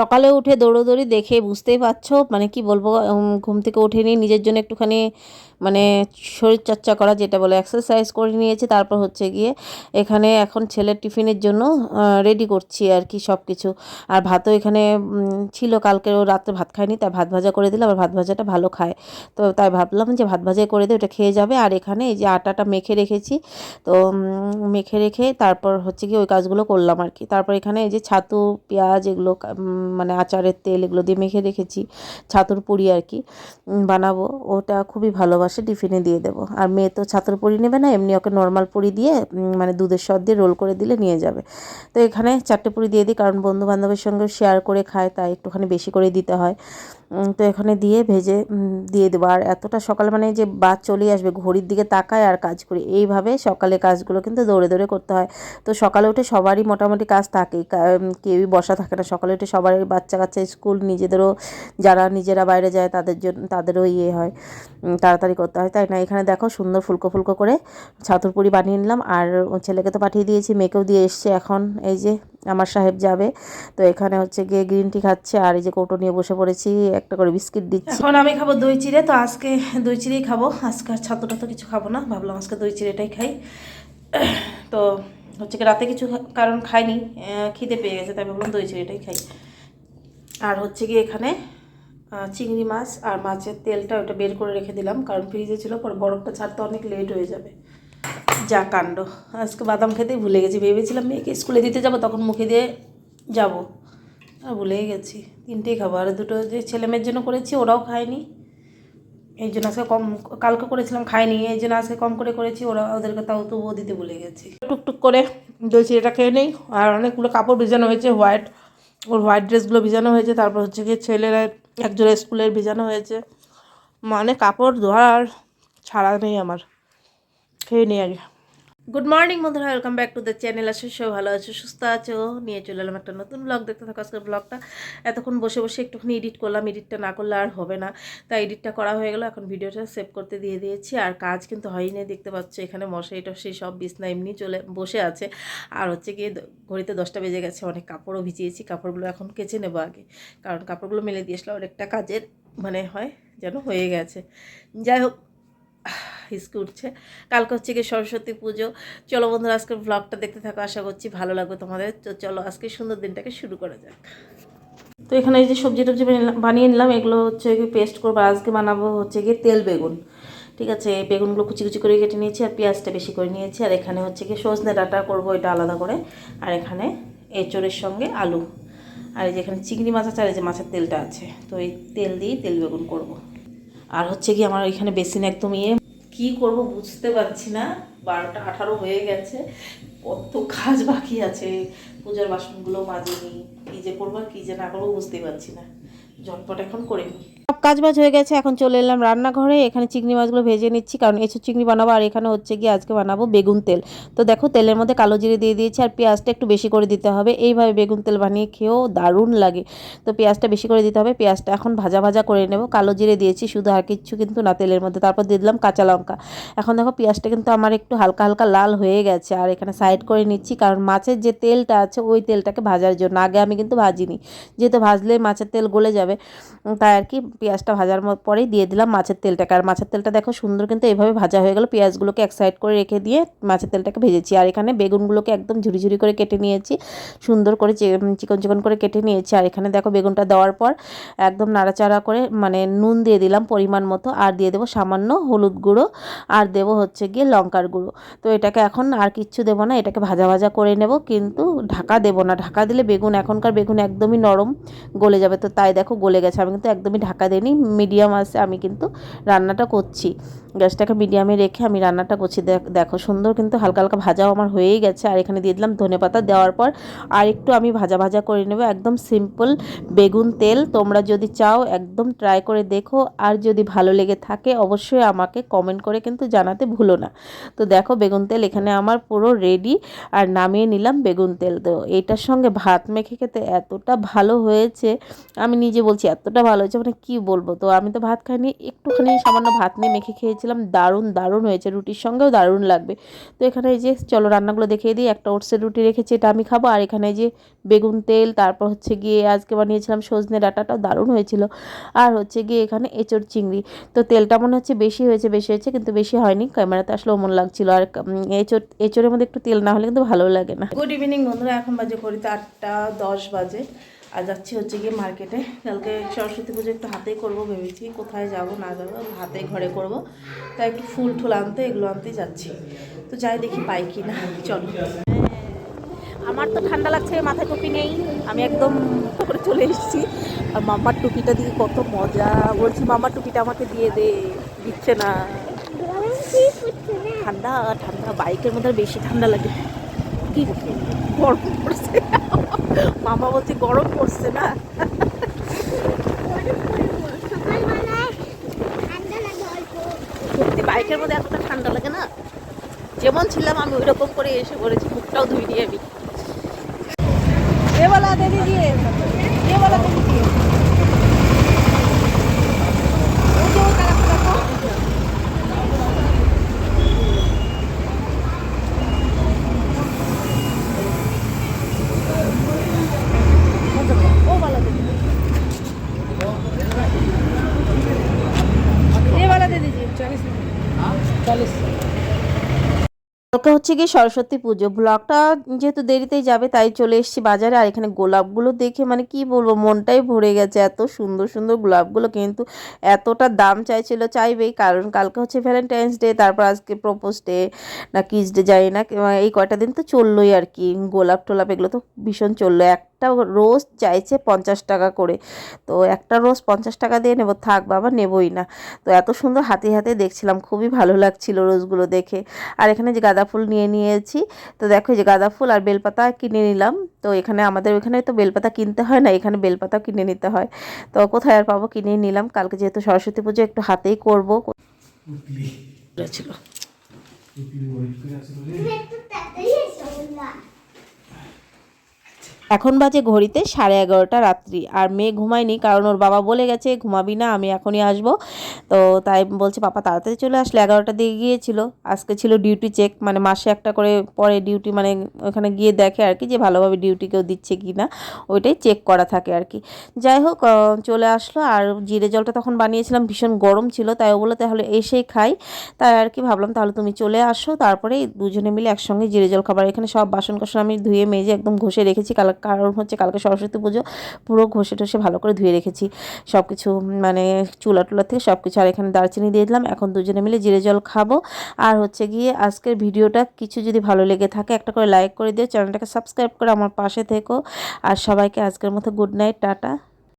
সকালে উঠে দৌড়োদৌড়ি দেখে বুঝতেই পারছ মানে কি বলব ঘুম থেকে উঠে নিয়ে নিজের জন্য একটুখানি মানে শরীর চর্চা করা যেটা বলে এক্সারসাইজ করে নিয়েছি, তারপর হচ্ছে গিয়ে এখানে এখন ছেলের টিফিনের জন্য রেডি করছি আর কি সব কিছু আর ভাতও এখানে ছিল কালকে ও রাত্রে ভাত খায়নি তাই ভাত ভাজা করে দিলাম, আর ভাত ভাজাটা ভালো খায়। তো তাই ভাবলাম যে ভাত ভাজাই করে দিয়ে ওটা খেয়ে যাবে, আর এখানে এই যে আটাটা মেখে রেখেছি, তো মেখে রেখে তারপর হচ্ছে কি ওই কাজগুলো করলাম আর কি। তারপর এখানে এই যে ছাতু, পেঁয়াজ এগুলো মানে আচারের তেল এগুলো দিয়ে মেখে রেখেছি, ছাতুর পুরি আর কি বানাবো। ওটা খুবই ভালোবাসে, টিফিনে দিয়ে দেবো। আর মেয়ে তো ছাতুর পুরি নেবে না, এমনি ওকে নর্মাল পুরি দিয়ে মানে দুধের সর দিয়ে রোল করে দিলে নিয়ে যাবে। তো এখানে চারটে পুরি দিয়ে দিই, কারণ বন্ধু বান্ধবের সঙ্গে শেয়ার করে খায়, তাই একটুখানি বেশি করে দিতে হয়। তো এখানে দিয়ে ভেজে দিয়ে দেবো। আর এতটা সকালে মানে যে বাদ চলে আসবে, ঘড়ির দিকে তাকায় আর কাজ করি। এইভাবে সকালে কাজগুলো কিন্তু দৌড়ে দৌড়ে করতে হয়। তো সকালে উঠে সবারই মোটামুটি কাজ থাকে কেউই বসা থাকে না। সকালে উঠে সবারই বাচ্চা কাচ্চা স্কুল নিজেদেরও, যারা নিজেরা বাইরে যায় তাদের জন্য তাদেরও ইয়ে হয় তাড়াতাড়ি করতে হয়। তাই না? এখানে দেখো সুন্দর ফুলকো ফুলকো করে ছাতুর পুরি বানিয়ে নিলাম। আর ছেলেকে তো পাঠিয়ে দিয়েছি, মেয়েকেও দিয়ে এসছে এখন। এই যে আমার সাহেব যাবে। তো এখানে হচ্ছে গিয়ে গ্রিন টি খাচ্ছে আর এই যে কৌটো নিয়ে বসে পড়েছি, একটা করে বিস্কিট দিচ্ছি। এখন আমি খাব দই চিড়ে, তো আজকে দই চিড়েই খাব। আজকে আর ছাতুটা তো কিছু খাব না, ভাবলাম আজকে দই চিড়েটাই খাই। তো হচ্ছে কি রাতে কিছু কারণ খাইনি খিদে পেয়ে গেছে, তাই ভাবলাম দই চিড়েটাই খাই। আর হচ্ছে কি এখানে চিংড়ি মাছ আর মাছের তেলটা ওটা বের করে রেখে দিলাম, কারণ ফ্রিজে ছিল, পরে বরফটা ছাড়তে অনেক লেট হয়ে যাবে। যা কাণ্ড। আজকে বাদাম খেতেই ভুলে গেছি। ভেবেছিলাম, মেয়েকে স্কুলে দিতে যাব, তখন মুখে দিয়ে যাব। আর ভুলেই গেছি। তিনটেই খাব। আর দুটো যে ছেলে মেয়ের জন্য করেছি, ওরাও খায়নি। এই জন্য আজকে কম, কালকে করেছিলাম, খায়নি। এই জন্য আজকে কম করে করেছি। ওরা, ওদেরকে তাও তবুও দিতে ভুলে গেছি। টুকটুক করে দই চিড়েটা খেয়ে নেই। আর অনেকগুলো কাপড় ভিজানো হয়েছে, হোয়াইট। ওর হোয়াইট ড্রেসগুলো ভিজানো হয়েছে। তারপর হচ্ছে গিয়ে ছেলেরা একজোড়া স্কুলের ভিজানো হয়েছে। মানে কাপড় ধোয়ার ছাড়া নেই আমার। খেয়ে নিই আগে। গুড মর্নিং বন্ধুরা। Welcome back to the channel আছো সব ভালো আছো, সুস্থ আছো। নিয়ে চলে এলাম একটা নতুন ব্লগ দেখতে থাকো আজকের ব্লগটা এতক্ষণ বসে বসে একটুখানি এডিট করলাম। এডিটটা না করলে আর হবে না। তাই এডিটটা করা হয়ে গেল। এখন ভিডিওটা সেভ করতে দিয়ে দিয়েছি। আর কাজ কিন্তু হয়নি দেখতে পাচ্ছ এখানে মশাই টশাই সব বিছনা এমনি চলে বসে আছে। আর হচ্ছে গিয়ে ঘড়িতে দশটা বেজে গেছে। অনেক কাপড়ও ভিজিয়েছি। কাপড়গুলো এখন কেচে নেব আগে। কারণ কাপড়গুলো মেলে দিয়ে আসলে অনেকটা কাজের মানে হয় যেন হয়ে গেছে। যাই হোক হিসকে উঠছে। কালকে হচ্ছে গিয়ে সরস্বতী পুজো। চলো বন্ধুরা, আজকের ব্লগটা দেখতে থাকো। আশা করছি ভালো লাগবে তোমাদের। তো চলো, আজকে সুন্দর দিনটাকে শুরু করা যাক। তো এখানে এই যে সবজি টবজি বানিয়ে- নিলাম, এগুলো হচ্ছে পেস্ট করব। আজকে বানাবো হচ্ছে গিয়ে তেল বেগুন। ঠিক আছে বেগুনগুলো কুচি কুচি করে কেটে নিয়েছি আর পেঁয়াজটা বেশি করে নিয়েছি। আর এখানে হচ্ছে গিয়ে সজনে ডাঁটা করব, এটা আলাদা করে। আর এখানে এঁচড়ের সঙ্গে আলু। আর এই যে এখানে চিংড়ি মাছ আছে আর এই যে মাছের তেলটা আছে। তো এই তেল দিয়েই তেল বেগুন করব। আর হচ্ছে কি আমার এখানে বেসিন একদম ইয়ে কি করব বুঝতে পারছি না। বারোটা আঠারো হয়ে গেছে। কত কাজ বাকি আছে। পূজার বাসনগুলো মাজিনি কী যে করব কি যে না করব বুঝতেই পারছি না। ঝটপট এখন করে সব কাজ বাজ হয়ে গেছে, এখন চলে এলাম রান্নাঘরে, এখানে চিংড়ি মাছগুলো ভেজে নিচ্ছি, কারণ এসব চিংড়ি বানাবো, আর এখানে হচ্ছে গিয়ে আজকে বানাবো বেগুন তেল। তো দেখো, তেলের মধ্যে কালো জিরে দিয়ে দিয়েছি, আর পেঁয়াজটা একটু বেশি করে দিতে হবে। এইভাবে বেগুন তেল বানিয়ে খেয়েও দারুণ লাগে। তো পেঁয়াজটা বেশি করে দিতে হবে, পেঁয়াজটা এখন ভাজা ভাজা করে নেব। কালো জিরে দিয়েছি, শুধু আর কিচ্ছু কিন্তু না তেলের মধ্যে। তারপর দিয়ে দিলাম কাঁচা লঙ্কা। এখন দেখো, পেঁয়াজটা কিন্তু আমার একটু হালকা হালকা লাল হয়ে গেছে, আর এখানে সাইড করে নিচ্ছি, কারণ মাছের যে তেলটা আছে, ওই তেলটাকে ভাজার জন্য। আগে আমি কিন্তু ভাজিনি। যেহেতু ভাজলে মাছের তেল গলে যাবে উম, তাই আর কি পেঁয়াজটা ভাজার পরেই দিয়ে দিলাম মাছের তেলটাকে। আর মাছের তেলটা দেখো সুন্দর কিন্তু এভাবে ভাজা হয়ে গেল। পেঁয়াজগুলোকে এক সাইড করে রেখে দিয়ে মাছের তেলটাকে ভেজেছি। আর এখানে বেগুনগুলোকে একদম ঝুরি ঝুরি করে কেটে নিয়েছি। সুন্দর করে চিকন চিকন করে কেটে নিয়েছি। আর এখানে দেখো বেগুনটা দেওয়ার পর একদম নাড়াচাড়া করে মানে নুন দিয়ে দিলাম পরিমাণ মতো। আর দিয়ে দেবো সামান্য হলুদ গুঁড়ো। আর দেবো হচ্ছে গিয়ে লঙ্কার গুঁড়ো। তো এটাকে এখন আর কিচ্ছু দেবো না। এটাকে ভাজা ভাজা করে নেব। কিন্তু ঢাকা দেবো না। ঢাকা দিলে বেগুন এখনকার বেগুন একদমই নরম গলে যাবে। তো তাই দেখো গলে গেছে। আমি কিন্তু একদমই ঢাকা দিইনি মিডিয়াম আছে, আমি কিন্তু রান্নাটা করছি। গ্যাসটাকে মিডিয়ামে রেখে আমি রান্নাটা করছি। দেখ- সুন্দর কিন্তু হালকা হালকা ভাজাও আমার হয়েই গেছে। আর এখানে দিয়ে দিলাম ধনে পাতা দেওয়ার পর আর একটু আমি ভাজা ভাজা করে নেব। একদম সিম্পল বেগুন তেল। তোমরা যদি চাও একদম ট্রাই করে দেখো। আর যদি ভালো লেগে থাকে অবশ্যই আমাকে কমেন্ট করে কিন্তু জানাতে ভুলো না। তো দেখো বেগুন তেল এখানে আমার পুরো রেডি আর নামিয়ে নিলাম বেগুন তেল। তো এইটার সঙ্গে ভাত মেখে খেতে এতটা ভালো হয়েছে। আমি নিজে বলছি, এতটা ভালো হয়েছে মানে কী বলব? তো আমি তো ভাত খাইনি, একটুখানি সামান্য ভাত নিয়ে মেখে খেয়েছিলাম। দারুণ দারুণ হয়েছে, রুটির সঙ্গেও দারুণ লাগবে। তো এখানে এই যে, চলো রান্নাগুলো দেখিয়ে দিই, একটা ওটসের রুটি রেখেছি, এটা আমি খাব। আর এখানে যে, বেগুন তেল, তারপর হচ্ছে গিয়ে আজকে বানিয়েছিলাম সজনে ডাঁটাটাও দারুণ হয়েছিল। আর হচ্ছে গিয়ে এখানে এঁচড় চিংড়ি। তো তেলটা মনে হচ্ছে বেশি হয়েছে বেশি হয়েছে, কিন্তু বেশি হয়নি, ক্যামেরাতে আসলে মন লাগছিল। আর এঁচড়, এঁচড়ের মধ্যে একটু তেল না হলে কিন্তু ভালো লাগে না। গুড ইভিনিং বন্ধুরা, এখন বাজে ঘড়িতে আটটা দশ বাজে। আর যাচ্ছি হচ্ছে গিয়ে মার্কেটে কালকে সরস্বতী পুজো একটু হাতেই করব, ভেবেছি কোথায় যাব, না যাব হাতে ঘরে করব। তাই একটু ফুল টুল আনতে, এগুলো আনতেই যাচ্ছি। তো যাই দেখি পাই কি না। চলো। আমার তো ঠান্ডা লাগছে, মাথায় টুপি নেই। আমি একদম করে চলে এসেছি। আর মামার টুপিটা দিয়ে কত মজা। বলছি মামার টুপিটা আমাকে দিয়ে দে। দিচ্ছে না। ঠান্ডা ঠান্ডা। বাইকের মধ্যে বেশি ঠান্ডা লাগে। কি গরম পড়ছে। মামা গরম পড়ছে না? সত্যি বাইকের মধ্যে এতটা ঠান্ডা লাগে না? যেমন ছিলাম আমি ওই রকম করে এসে পড়েছি, মুখটাও ধুই নিয়ে আমি। দেবালা দিদি দিয়ে দেবালা দিয়ে। কালকে হচ্ছে কি সরস্বতী পুজো। ব্লগটা যেহেতু দেরিতেই যাবে, তাই চলে এসেছি বাজারে। আর এখানে গোলাপগুলো দেখে মানে কি বলব, মনটাই ভরে গেছে। এত সুন্দর সুন্দর গোলাপগুলো কিন্তু এতটা দাম চাইছিল, চাইবেই। কারণ কালকে হচ্ছে ভ্যালেন্টাইন্স ডে তারপর আজকে প্রপোজ ডে না কিস ডে যাই না, এই কয়টা দিন তো চললোই আর কি। গোলাপ টোলাপ এগুলো তো ভীষণ চলল। একটা রোজ চাইছে পঞ্চাশ টাকা করে। তো একটা রোজ পঞ্চাশ টাকা দিয়ে নেব থাক বাবা নেবই না। তো এত সুন্দর হাতে হাতে দেখছিলাম খুবই ভালো লাগছিল রোজগুলো দেখে। আর এখানে যে গাঁদা ফুল নিয়ে নিয়েছি তো দেখো এই যে গাঁদা ফুল আর বেলপাতা কিনে নিলাম। তো এখানে আমাদের ওইখানে তো বেলপাতা কিনতে হয় না এখানে বেলপাতাও কিনে নিতে হয়। তো কোথায় আর পাবো কিনে নিলাম কালকে যেহেতু সরস্বতী পুজো একটু হাতেই করব। ছিল। এখন বাজে ঘড়িতে সাড়ে এগারোটা রাত্রি আর মেয়ে ঘুমায়নি কারণ ওর বাবা বলে গেছে, ঘুমাবি না, আমি এখনই আসব। তো তাই বলছে, পাপা, তাড়াতাড়ি চলে আসলে। এগারোটা দিয়ে গিয়েছিল, আজকে ছিল ডিউটি চেক মানে মাসে একটা করে পরে ডিউটি মানে ওখানে গিয়ে দেখে আর কি যে ভালোভাবে ডিউটি কেউ দিচ্ছে কি না, ওইটাই চেক করা থাকে আর কি। যাই হোক চলে আসলো আর জিরে জলটা তখন বানিয়েছিলাম, ভীষণ গরম ছিল, তাই ও বলে তাহলে এসেই খাই। তাই আর কি ভাবলাম, তাহলে তুমি চলে আসো। তারপরে দুজনে মিলে একসঙ্গে জিরে জল খাবার, এখানে সব বাসন কোসন আমি ধুয়ে, মেজে একদম ঘষে রেখেছি কাল কারণ হচ্ছে কালকে সরস্বতী পুজো, পুরো ঘষে ঠষে ভালো করে ধুয়ে রেখেছি। সব কিছু মানে চুলা টুলা থেকে সব কিছু আর এখানে দারচিনি দিয়ে দিলাম। এখন দুজনে মিলে জিরে জল খাব। আর হচ্ছে গিয়ে আজকের ভিডিওটা কিছু যদি ভালো লেগে থাকে, একটা করে লাইক করে দিও। চ্যানেলটাকে সাবস্ক্রাইব করে আমার পাশে থেকো। আর সবাইকে আজকের মতো গুড নাইট টাটা।